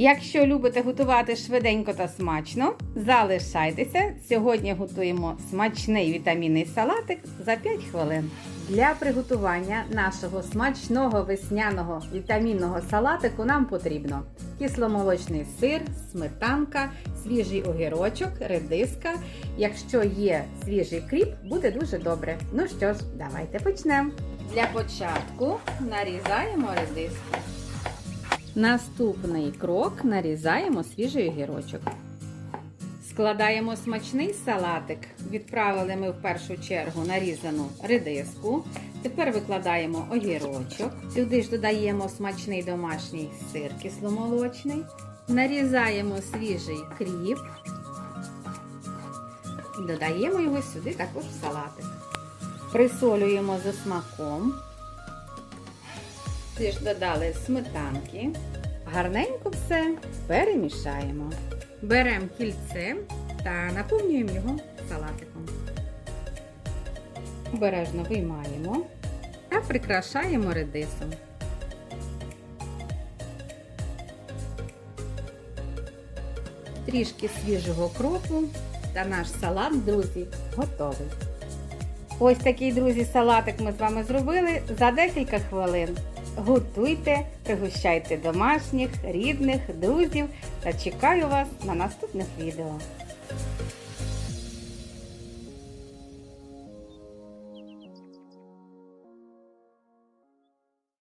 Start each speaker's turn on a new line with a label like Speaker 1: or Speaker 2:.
Speaker 1: Якщо любите готувати швиденько та смачно, залишайтеся. Сьогодні готуємо смачний вітамінний салатик за 5 хвилин. Для приготування нашого смачного весняного вітамінного салатику нам потрібно кисломолочний сир, сметанка, свіжий огірочок, редиска. Якщо є свіжий кріп, буде дуже добре. Ну що ж, давайте почнемо. Для початку нарізаємо редиску. Наступний крок нарізаємо свіжий огірочок. Складаємо смачний салатик. Відправили ми в першу чергу нарізану редиску. Тепер викладаємо огірочок. Сюди ж додаємо смачний домашній сир кисломолочний. Нарізаємо свіжий кріп. Додаємо його сюди також в салатик. Присолюємо за смаком. Сюди додали сметанки. Гарненько все перемішаємо. Беремо кільце та наповнюємо його салатиком. Обережно виймаємо та прикрашаємо редисом. Трішки свіжого кропу та наш салат, друзі, готовий. Ось такий, друзі, салатик ми з вами зробили за декілька хвилин. Готуйте, пригощайте домашніх, рідних, друзів та чекаю вас на наступних відео.